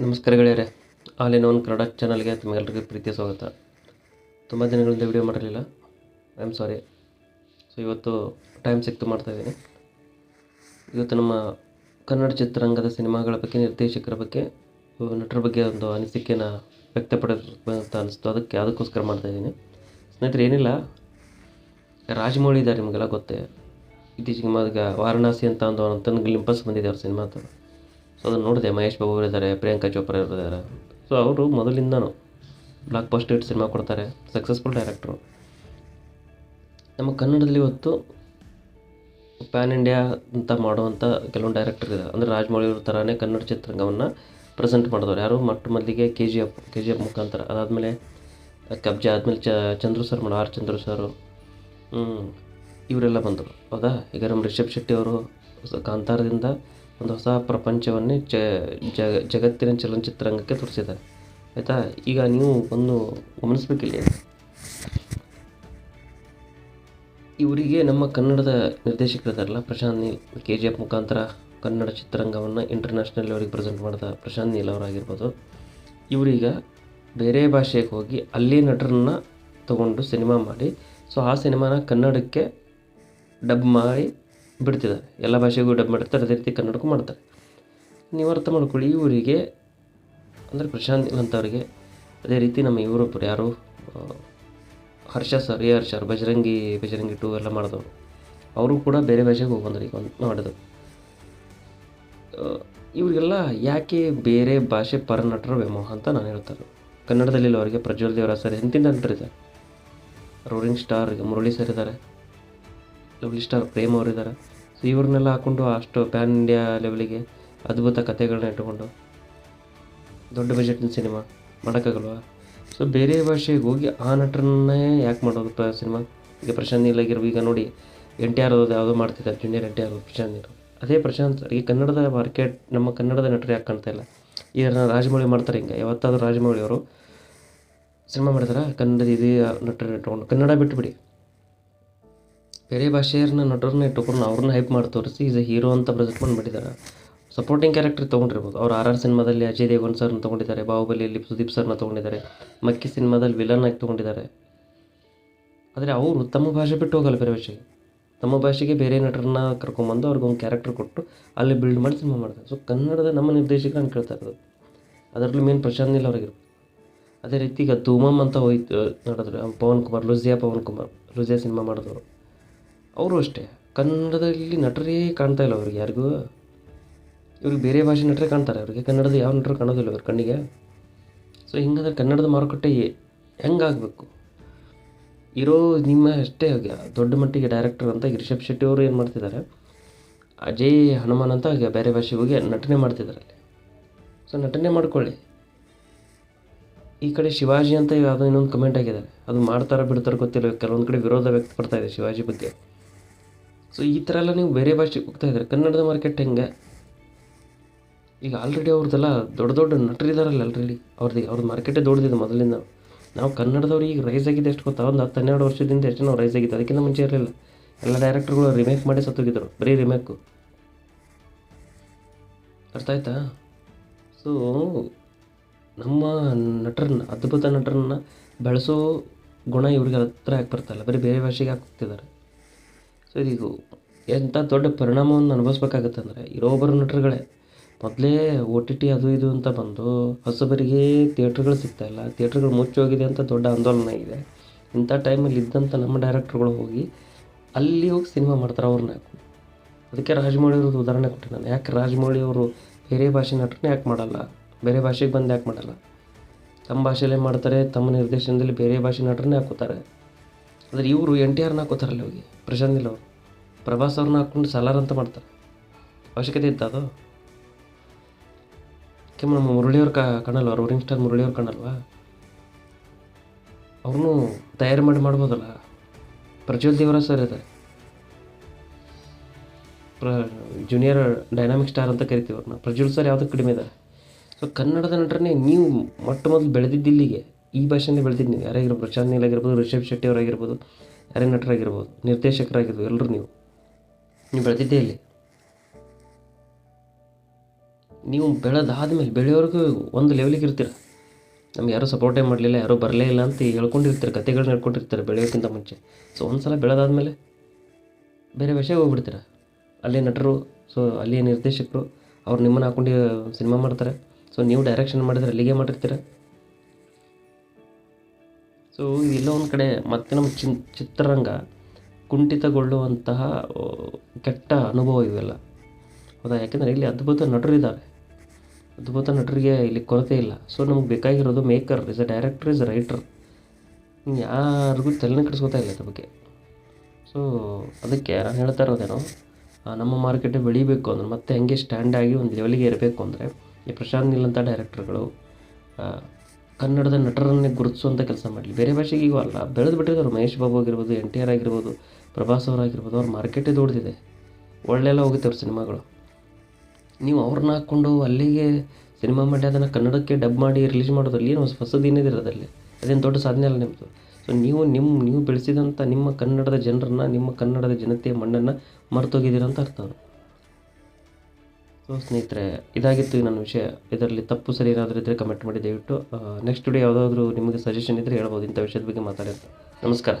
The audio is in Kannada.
ನಮಸ್ಕಾರ ಗೆಳೆಯರೆ. ಆಲ್ ಇನ್ ಒನ್ ಕನ್ನಡ ಚಾನಲ್ಗೆ ತಮಗೆಲ್ಲರಿಗೂ ಪ್ರೀತಿಯ ಸ್ವಾಗತ. ತುಂಬ ದಿನಗಳಿಂದ ವಿಡಿಯೋ ಮಾಡಿರಲಿಲ್ಲ. ಐ ಆಮ್ ಸಾರಿ ಸೊ ಇವತ್ತು ಟೈಮ್ ಸಿಕ್ತು ಮಾಡ್ತಾಯಿದ್ದೀನಿ ಇವತ್ತು ನಮ್ಮ ಕನ್ನಡ ಚಿತ್ರರಂಗದ ಸಿನಿಮಾಗಳ ಬಗ್ಗೆ, ನಿರ್ದೇಶಕರ ಬಗ್ಗೆ ನಟರ ಬಗ್ಗೆ ಒಂದು ಅನಿಸಿಕೆನ ಅಂತ ಅನಿಸ್ತು. ಅದಕ್ಕೆ ಅದಕ್ಕೋಸ್ಕರ ಮಾಡ್ತಾಯಿದ್ದೀನಿ ಸ್ನೇಹಿತರೆ, ಏನಿಲ್ಲ. ರಾಜಮೌಳಿ ಇದ್ದಾರೆ ನಿಮಗೆಲ್ಲ ಗೊತ್ತೇ. ಇತ್ತೀಚೆಗೆ ಈಗ ವಾರಣಾಸಿ ಅಂತ ಒಂದು ಅಂತ ಲಿಂಪಸ್ ಬಂದಿದೆ ಅವ್ರ ಸಿನಿಮಾದ ಸೊ ಅದನ್ನು ನೋಡಿದೆ, ಮಹೇಶ್ ಬಾಬು ಇದ್ದಾರೆ ಪ್ರಿಯಾಂಕಾ ಚೋಪ್ರಾ ಇದ್ದಾರೆ ಸೊ ಅವರು ಮೊದಲಿಂದನೂ ಬ್ಲಾಕ್ ಬಸ್ಟರ್ ಹಿಟ್ ಸಿನಿಮಾ ಕೊಡ್ತಾರೆ ಸಕ್ಸಸ್ಫುಲ್ ಡೈರೆಕ್ಟ್ರು ನಮ್ಮ ಕನ್ನಡದಲ್ಲಿ ಇವತ್ತು ಪ್ಯಾನ್ ಇಂಡಿಯಾ ಅಂತ ಮಾಡುವಂಥ ಕೆಲವೊಂದು ಡೈರೆಕ್ಟರ್ ಇದ್ದಾರೆ ಅಂದರೆ ರಾಜಮೌಳಿ ಅವ್ರ ಥರನೇ ಕನ್ನಡ ಚಿತ್ರರಂಗವನ್ನು ಪ್ರೆಸೆಂಟ್ ಮಾಡಿದವರು. ಯಾರು? ಮೊಟ್ಟ ಮೊದಲಿಗೆ K G F K G F ಮುಖಾಂತರ. ಅದಾದಮೇಲೆ ಕಬ್ಜೆ, ಆದಮೇಲೆ ಚ, ಚಂದ್ರು ಸರ್ ಮಾಡ, ಆರ್ ಚಂದ್ರು ಸರು ಇವರೆಲ್ಲ ಬಂದರು. ಹೌದಾ? ಈಗ ನಮ್ಮ ರಿಷಬ್ ಶೆಟ್ಟಿ ಅವರು ಕಾಂತಾರದಿಂದ ಒಂದು ಹೊಸ ಪ್ರಪಂಚವನ್ನೇ ಜಗತ್ತಿನ ಚಲನಚಿತ್ರರಂಗಕ್ಕೆ ತೋರಿಸಿದ್ದಾರೆ ಆಯಿತಾ? ಈಗ ನೀವು ಒಂದು ಗಮನಿಸ್ಬೇಕಿಲ್ಲ. ಇವರಿಗೆ ನಮ್ಮ ಕನ್ನಡದ ನಿರ್ದೇಶಕರಿದ್ದಾರಲ್ಲ Prashanth Neel K G F ಮುಖಾಂತರ ಕನ್ನಡ ಚಿತ್ರರಂಗವನ್ನು ಇಂಟರ್ನ್ಯಾಷನಲ್ ಲೆವೆಲ್ಗೆ ಪ್ರೆಸೆಂಟ್ ಮಾಡಿದ ಪ್ರಶಾಂತ್ ನೀಲ್ ಅವರಾಗಿರ್ಬೋದು. ಇವರೀಗ ಬೇರೆ ಭಾಷೆಗೆ ಹೋಗಿ ಅಲ್ಲಿ ನಟರನ್ನ ತಗೊಂಡು ಸಿನಿಮಾ ಮಾಡಿ. ಸೊ ಆ ಸಿನಿಮಾನ ಕನ್ನಡಕ್ಕೆ ಡಬ್ ಮಾಡಿ ಬಿಡ್ತಿದ್ದಾರೆ ಎಲ್ಲ ಭಾಷೆಗೂ ಡಬ್ ಮಾಡಿರ್ತಾರೆ ಅದೇ ರೀತಿ ಕನ್ನಡಕ್ಕೂ ಮಾಡ್ತಾರೆ. ನೀವು ಅರ್ಥ ಮಾಡ್ಕೊಳ್ಳಿ, ಇವರಿಗೆ ಅಂದರೆ ಪ್ರಶಾಂತ್ ಅಂತವರಿಗೆ ಅದೇ ರೀತಿ ನಮ್ಮ ಇವರೊಬ್ಬರು ಯಾರು Harsha sir A Harsha Bajrangi Bajrangi two ಎಲ್ಲ ಮಾಡಿದವರು. ಅವರು ಕೂಡ ಬೇರೆ ಭಾಷೆಗೆ ಹೋಗ್ಬಂದ್ರೆ ಬಂದರು ಈಗ ಒಂದು ಮಾಡಿದರು. ಇವರಿಗೆಲ್ಲ ಯಾಕೆ ಬೇರೆ ಭಾಷೆ ಪರ ನಟರು ವ್ಯಾಮೋಹ ಅಂತ ನಾನು ಹೇಳ್ತಾರೆ ಕನ್ನಡದಲ್ಲಿ ಅವರಿಗೆ, ಪ್ರಜ್ವಲ್ ದೇವರ ಸರ್ ಎಂತಿಂದ ನಟರಿದ್ದಾರೆ ರೋರಿಂಗ್ ಸ್ಟಾರ್, ಮುರಳಿ ಸರ್ ಇದ್ದಾರೆ. ಲವ್ಲಿ ಸ್ಟಾರ್ ಪ್ರೇಮ್ ಅವರಿದ್ದಾರೆ. ಇವ್ರನ್ನೆಲ್ಲ ಹಾಕ್ಕೊಂಡು ಅಷ್ಟು ಪ್ಯಾನ್ ಇಂಡಿಯಾ ಲೆವೆಲಿಗೆ ಅದ್ಭುತ ಕಥೆಗಳನ್ನ ಇಟ್ಟುಕೊಂಡು. ದೊಡ್ಡ ಬಜೆಟ್ನ ಸಿನಿಮಾ ಮಾಡೋಕ್ಕಾಗಲ್ವಾ ಸೊ ಬೇರೆ ಭಾಷೆಗೆ ಹೋಗಿ ಆ ನಟರನ್ನೇ ಯಾಕೆ ಮಾಡೋದು ಪ ಸಿನಿಮಾ ಈಗ ಪ್ರಶಾಂತ್ ಆಗಿರೋ ಈಗ ನೋಡಿ, ಎನ್ ಟಿ ಆರ್ ಯಾವುದೋ ಮಾಡ್ತಿದ್ದಾರೆ junior N T R Prashanth ನೀರು ಅದೇ ಪ್ರಶಾಂತ್ ಈ ಕನ್ನಡದ ಮಾರ್ಕೆಟ್ ನಮ್ಮ ಕನ್ನಡದ ನಟರು ಯಾಕೆ ಕಾಣ್ತಾ ಇಲ್ಲ? ಈಗ ರಾಜಮೌಳಿ ಮಾಡ್ತಾರೆ ಹಿಂಗೆ, ಯಾವತ್ತಾದರೂ ರಾಜಮೌಳಿ ಅವರು ಸಿನಿಮಾ ಮಾಡ್ತಾರೆ? ಕನ್ನಡದ ಇದೇ ನಟರು ಇಟ್ಕೊಂಡು, ಕನ್ನಡ ಬಿಟ್ಟುಬಿಡಿ ಬೇರೆ ಭಾಷೆಯವ್ರನ್ನ ನಟರನ್ನ ಇಟ್ಟುಕೊಂಡು ಅವ್ರನ್ನ ಹೈಪ್ ಮಾಡಿ ತೋರಿಸಿ ಈಸ್ ಎ ಹೀರೋ ಅಂತ ಪ್ರೆಸೆಂಟ್ ಮಾಡಿಬಿಟ್ಟಿದ್ದಾರೆ ಸಪೋರ್ಟಿಂಗ್ ಕ್ಯಾರೆಕ್ಟರ್ ತೊಗೊಂಡಿರ್ಬೋದು. ಅವ್ರು ಆರ್ ಆರ್ ಸಿನಿಮಾದಲ್ಲಿ ಅಜಯ್ ದೇವನ್ ಸರ್ನ ತೊಗೊಂಡಿದ್ದಾರೆ, ಬಾಹುಬಲಿಯಲ್ಲಿ ಸುದೀಪ್ ಸರ್ನ ತೊಗೊಂಡಿದ್ದಾರೆ, ಮಕ್ಕಿ ಸಿನಿಮಾದಲ್ಲಿ ವಿಲನ್ ಆಗಿ ತೊಗೊಂಡಿದ್ದಾರೆ. ಆದರೆ ಅವರು ತಮ್ಮ ಭಾಷೆ ಬಿಟ್ಟು ಹೋಗಲ್ಲ ಬೇರೆ ಭಾಷೆಗೆ. ತಮ್ಮ ಭಾಷೆಗೆ ಬೇರೆ ನಟರನ್ನ ಕರ್ಕೊಂಬಂದು ಅವ್ರಿಗೆ ಒಂದು ಕ್ಯಾರೆಕ್ಟರ್ ಕೊಟ್ಟು ಅಲ್ಲಿ ಬಿಲ್ಡ್ ಮಾಡಿ ಸಿನಿಮಾ ಮಾಡ್ತಾರೆ. ಸೊ ಕನ್ನಡದ ನಮ್ಮ ನಿರ್ದೇಶಕರು ಅಂತ ಕೇಳ್ತಾ ಇರೋದು. ಅದರಲ್ಲಿ ಮೇನ್ ಪ್ರಶಾಂತ್ ನೀಲ್ ಅವ್ರಿಗಿರ್ಬೋದು ಅದೇ ರೀತಿ ಈಗ ಧೂಮಮ್ ಅಂತ ಹೋಯ್ತು ನೋಡಿದ್ರೆ, Pavan Kumar Lucia Pavan Kumar Lucia cinema ಮಾಡಿದವರು. ಅವರು ಅಷ್ಟೇ. ಕನ್ನಡದಲ್ಲಿ ನಟರೇ ಕಾಣ್ತಾ ಇಲ್ಲ ಅವ್ರಿಗೆ ಯಾರಿಗೂ. ಇವ್ರಿಗೆ ಬೇರೆ ಭಾಷೆ ನಟರೇ ಕಾಣ್ತಾರೆ. ಅವ್ರಿಗೆ ಕನ್ನಡದ ಯಾವ ನಟರು ಕಾಣೋದಿಲ್ಲ ಅವ್ರ ಕಣ್ಣಿಗೆ. ಸೊ ಹಿಂಗಾದ್ರೆ ಕನ್ನಡದ ಮಾರುಕಟ್ಟೆ ಹೆಂಗಾಗಬೇಕು? ಇರೋ ನಿಮ್ಮ ಅಷ್ಟೇ ದೊಡ್ಡ ಮಟ್ಟಿಗೆ ಡೈರೆಕ್ಟರ್ ಅಂತ ರಿಷಬ್ ಶೆಟ್ಟಿ ಅವರು ಏನು ಮಾಡ್ತಿದ್ದಾರೆ? ಅಜಯ್, ಹನುಮಾನ್ ಅಂತ ಬೇರೆ ಭಾಷೆಗೆ ಹೋಗಿ ನಟನೆ ಮಾಡ್ತಿದ್ದಾರೆ ಅಲ್ಲಿ. ಸೊ ನಟನೆ ಮಾಡ್ಕೊಳ್ಳಿ. ಈ ಕಡೆ ಶಿವಾಜಿ ಅಂತ ಯಾವುದೋ ಇನ್ನೊಂದು ಕಮೆಂಟ್ ಆಗಿದ್ದಾರೆ ಅದು ಮಾಡ್ತಾರೋ ಬಿಡ್ತಾರೋ ಗೊತ್ತಿಲ್ಲ. ಕೆಲವೊಂದು ಕಡೆ ವಿರೋಧ ವ್ಯಕ್ತಪಡ್ತಾ ಇದೆ ಶಿವಾಜಿ ಬಗ್ಗೆ. ಸೊ ಈ ಥರ ಎಲ್ಲ ನೀವು ಬೇರೆ ಭಾಷೆಗೆ ಹೋಗ್ತಾ ಇದ್ದಾರೆ ಕನ್ನಡದ ಮಾರ್ಕೆಟ್ ಹೆಂಗೆ? ಈಗ ಆಲ್ರೆಡಿ ಅವ್ರದ್ದೆಲ್ಲ ದೊಡ್ಡ ದೊಡ್ಡ ನಟರಿದಾರಲ್ಲ ಆಲ್ರೆಡಿ ಅವ್ರದ್ದು ಅವ್ರದ್ದು ಮಾರ್ಕೆಟೇ ದೊಡ್ಡದಿದೆ ಮೊದಲಿಂದ. ನಾವು ಕನ್ನಡದವ್ರು ಈಗ ರೈಸ್ ಆಗಿದೆ ಎಷ್ಟು ಗೊತ್ತಾ? ಒಂದು ಹತ್ತು ಹನ್ನೆರಡು ವರ್ಷದಿಂದ ಎಷ್ಟು ನಾವು ರೈಸ್ ಆಗಿದೆ ಅದಕ್ಕಿಂತ ಮುಂಚೆ ಇರಲಿಲ್ಲ. ಎಲ್ಲ ಡೈರೆಕ್ಟರ್ಗಳು ರಿಮೇಕ್ ಮಾಡಿ ಸತ್ತೋಗಿದ್ದರು ಬರೀ ರಿಮೇಕು ಅರ್ಥ ಆಯ್ತಾ? ಸೊ ನಮ್ಮ ನಟರನ್ನ, ಅದ್ಭುತ ನಟರನ್ನ ಬೆಳೆಸೋ ಗುಣ ಇವ್ರಿಗೆ ಹತ್ರ ಯಾಕೆ ಬರ್ತಲ್ಲ ಬರೀ ಬೇರೆ ಭಾಷೆಗೆ ಹೋಗ್ತಿದ್ದಾರೆ? ಸೊ ಇದು ಎಂಥ ದೊಡ್ಡ ಪರಿಣಾಮವನ್ನು ಅನುಭವಿಸ್ಬೇಕಾಗತ್ತೆ ಅಂದರೆ ಇರೋಬ್ಬರು ನಟರುಗಳೇ. ಮೊದಲೇ ಓ ಟಿ ಟಿ ಅದು ಇದು ಅಂತ ಬಂದು ಹೊಸಬರಿಗೆ ಥಿಯೇಟ್ರ್ಗಳು ಸಿಗ್ತಾಯಿಲ್ಲ ಥಿಯೇಟ್ರ್ಗಳು ಮುಚ್ಚಿ ಹೋಗಿದೆ ಅಂತ ದೊಡ್ಡ ಆಂದೋಲನ ಇದೆ. ಇಂಥ ಟೈಮಲ್ಲಿ ಇದ್ದಂಥ ನಮ್ಮ ಡೈರೆಕ್ಟ್ರುಗಳು ಹೋಗಿ ಅಲ್ಲಿ ಹೋಗಿ ಸಿನಿಮಾ ಮಾಡ್ತಾರೆ ಅವ್ರನ್ನ. ಅದಕ್ಕೆ ರಾಜಮೌಳಿ ಅವ್ರದ್ದು ಉದಾಹರಣೆ ಕೊಟ್ಟೆ ನಾನು. ಯಾಕೆ ರಾಜಮೌಳಿ ಅವರು ಬೇರೆ ಭಾಷೆ ನಟರನ್ನ ಯಾಕೆ ಮಾಡಲ್ಲ? ಬೇರೆ ಭಾಷೆಗೆ ಬಂದು ಯಾಕೆ ಮಾಡಲ್ಲ? ತಮ್ಮ ಭಾಷೆಯಲ್ಲೇ ಮಾಡ್ತಾರೆ, ತಮ್ಮ ನಿರ್ದೇಶನದಲ್ಲಿ ಬೇರೆ ಭಾಷೆ ನಟರನ್ನೇ ಹಾಕೋತಾರೆ ಆದರೆ ಇವರು ಎನ್ ಟಿ ಆರ್ನ ಹಾಕೋತಾರಲ್ಲ ಹೋಗಿ ಪ್ರಶಾಂತ್ ನೀಲ್ ಅವರು. ಪ್ರಭಾಸ್ ಅವ್ರನ್ನ ಹಾಕ್ಕೊಂಡು ಸಲಾರ್ ಅಂತ ಮಾಡ್ತಾರೆ. ಅವಶ್ಯಕತೆ ಇತ್ತು ಅದು? ಕೆಮ್ಮ ನಮ್ಮ ಮುರಳಿಯವ್ರ ಕಾಣಲ್ವಾ ರೋರಿಂಗ್ ಸ್ಟಾರ್ ಮುರಳಿಯವ್ರು ಕಾಣಲ್ವಾ ಅವ್ರನ್ನೂ ತಯಾರಿ ಮಾಡಿ ಮಾಡ್ಬೋದಲ್ಲ? ಪ್ರಜ್ವಲ್ ದೇವರ ಸರ್ ಇದ್ದಾರೆ ಪ್ರ ಜೂನಿಯರ್ ಡೈನಾಮಿಕ್ ಸ್ಟಾರ್ ಅಂತ ಕರಿತೀವಿ ಅವ್ರನ್ನ ಪ್ರಜ್ವಲ್ ಸರ್ ಯಾವುದಕ್ಕೆ ಕಡಿಮೆ ಇದ್ದಾರೆ ಸೊ ಕನ್ನಡದ ನಟರನ್ನೇ ನೀವು ಮೊಟ್ಟ ಮೊದಲು ಬೆಳೆದಿದ್ದು ಇಲ್ಲಿಗೆ ಈ ಭಾಷೆನೇ ಬೆಳೆದಿದ್ದು ನೀವು ಯಾರೇ ಇರ್ಬೋದು ಪ್ರಶಾಂತ್ ನೀಲ್ ಆಗಿರ್ಬೋದು ರಿಷಬ್ ಶೆಟ್ಟಿ ಅವರಾಗಿರ್ಬೋದು ಯಾರೇ ನಟರಾಗಿರ್ಬೋದು ನಿರ್ದೇಶಕರಾಗಿರ್ಬೋದು ಎಲ್ಲರೂ ನೀವು. ನೀವು ಬೆಳೆದಿದ್ದೇ ಇಲ್ಲಿ. ನೀವು ಬೆಳೆದಾದ್ಮೇಲೆ ಬೆಳೆಯೋರಿಗೂ ಒಂದು ಲೆವೆಲಿಗೆ ಇರ್ತೀರ. ನಮ್ಗೆ ಯಾರೂ ಸಪೋರ್ಟೇ ಮಾಡಲಿಲ್ಲ, ಯಾರೂ ಬರಲೇ ಇಲ್ಲ ಅಂತ ಹೇಳ್ಕೊಂಡಿರ್ತಾರೆ ಕತೆಗಳನ್ನ ಹೇಳ್ಕೊಂಡಿರ್ತಾರೆ ಬೆಳೆಯೋಕ್ಕಿಂತ ಮುಂಚೆ. ಸೊ ಒಂದು ಸಲ ಬೆಳೆದಾದ್ಮೇಲೆ ಬೇರೆ ವಿಷಯ ಹೋಗ್ಬಿಡ್ತೀರ. ಅಲ್ಲಿ ನಟರು ಸೊ ಅಲ್ಲಿ ನಿರ್ದೇಶಕರು, ಅವ್ರು ನಿಮ್ಮನ್ನು ಹಾಕೊಂಡು ಸಿನಿಮಾ ಮಾಡ್ತಾರೆ. ಸೊ ನೀವು ಡೈರೆಕ್ಷನ್ ಮಾಡಿದ್ರೆ ಅಲ್ಲಿಗೆ ಮಾಡಿರ್ತೀರ. ಸೊ ಎಲ್ಲೋ ಒಂದು ಕಡೆ ಮತ್ತೆ ನಮ್ಮ ಚಿನ್, ಚಿತ್ರರಂಗ ಕುಂಠಿತಗೊಳ್ಳುವಂತಹ ಕೆಟ್ಟ ಅನುಭವ ಇವೆಲ್ಲ. ಹೌದಾ? ಯಾಕೆಂದರೆ ಇಲ್ಲಿ ಅದ್ಭುತ ನಟರು ಇದ್ದಾರೆ ಅದ್ಭುತ ನಟರಿಗೆ ಇಲ್ಲಿ ಕೊರತೆ ಇಲ್ಲ. ಸೊ ನಮ್ಗೆ ಬೇಕಾಗಿರೋದು maker is a director is a writer ಯಾರಿಗೂ ತಲೆನೇ ಕೆಡಿಸ್ಕೋತಾ ಇಲ್ಲ ಅದ್ರ ಬಗ್ಗೆ. ಸೊ ಅದಕ್ಕೆ ನಾನು ಹೇಳ್ತಾ ಇರೋದೇನು ನಮ್ಮ ಮಾರ್ಕೆಟ್ ಬೆಳಿಬೇಕು ಅಂದ್ರೆ ಮತ್ತೆ ಹಂಗೆ ಸ್ಟ್ಯಾಂಡ್ ಆಗಿ ಒಂದು ಲೆವೆಲಿಗೆ ಇರಬೇಕು ಅಂದರೆ ಈ ಪ್ರಶಾಂತ್ ನಿಲ್ ಅಂತ ಡೈರೆಕ್ಟರ್ಗಳು ಕನ್ನಡದ ನಟರನ್ನೇ ಗುರುತಿಸುವಂಥ ಕೆಲಸ ಮಾಡಲಿ. ಬೇರೆ ಭಾಷೆಗೆ ಈಗ ಅಲ್ಲ. ಬೆಳೆದು ಬಿಟ್ಟಿದ್ದಾರೆ ಮಹೇಶ್ ಬಾಬು ಆಗಿರ್ಬೋದು, ಎನ್ ಟಿ ಆರ್ ಆಗಿರ್ಬೋದು, ಪ್ರಭಾಸ್ ಅವರಾಗಿರ್ಬೋದು ಅವ್ರ ಮಾರ್ಕೆಟೇ ದೊಡ್ಡದಿದೆ ಒಳ್ಳೆಲ್ಲ ಹೋಗುತ್ತೆ ಅವ್ರ ಸಿನಿಮಾಗಳು. ನೀವು ಅವ್ರನ್ನ ಹಾಕ್ಕೊಂಡು ಅಲ್ಲಿಗೆ ಸಿನಿಮಾ ಮಾಡಿ ಅದನ್ನು ಕನ್ನಡಕ್ಕೆ ಡಬ್ ಮಾಡಿ ರಿಲೀಸ್ ಮಾಡೋದ್ರಲ್ಲಿ ಏನು ಹೊಸ ಹೊಸದೇನಿದೆ ಅದರಲ್ಲಿ ಅದೇನು ದೊಡ್ಡ ಸಾಧನೆ ಅಲ್ಲ ನಿಮ್ಮದು ಸೊ ನೀವು ನಿಮ್ಮ ನೀವು ಬೆಳೆಸಿದಂಥ ನಿಮ್ಮ ಕನ್ನಡದ ಜನರನ್ನು, ನಿಮ್ಮ ಕನ್ನಡದ ಜನತೆಯ ಮಣ್ಣನ್ನು ಮರೆತೋಗಿದ್ದೀರ ಅಂತ ಅರ್ಥ ಸೊ ಸ್ನೇಹಿತರೆ, ಇದಾಗಿತ್ತು ನನ್ನ ವಿಷಯ. ಇದರಲ್ಲಿ ತಪ್ಪು, ಸರಿ ಏನಾದರೂ ಇದ್ದರೆ ಕಮೆಂಟ್ ಮಾಡಿ ದಯವಿಟ್ಟು. ನೆಕ್ಸ್ಟ್ ವಿಡಿಯೋ ಯಾವುದಾದ್ರೂ ನಿಮಗೆ ಸಜೆಷನ್ ಇದ್ದರೆ ಹೇಳ್ಬೋದು. ಇಂಥ ವಿಷಯದ ಬಗ್ಗೆ ಮಾತಾಡಿ ನಮಸ್ಕಾರ.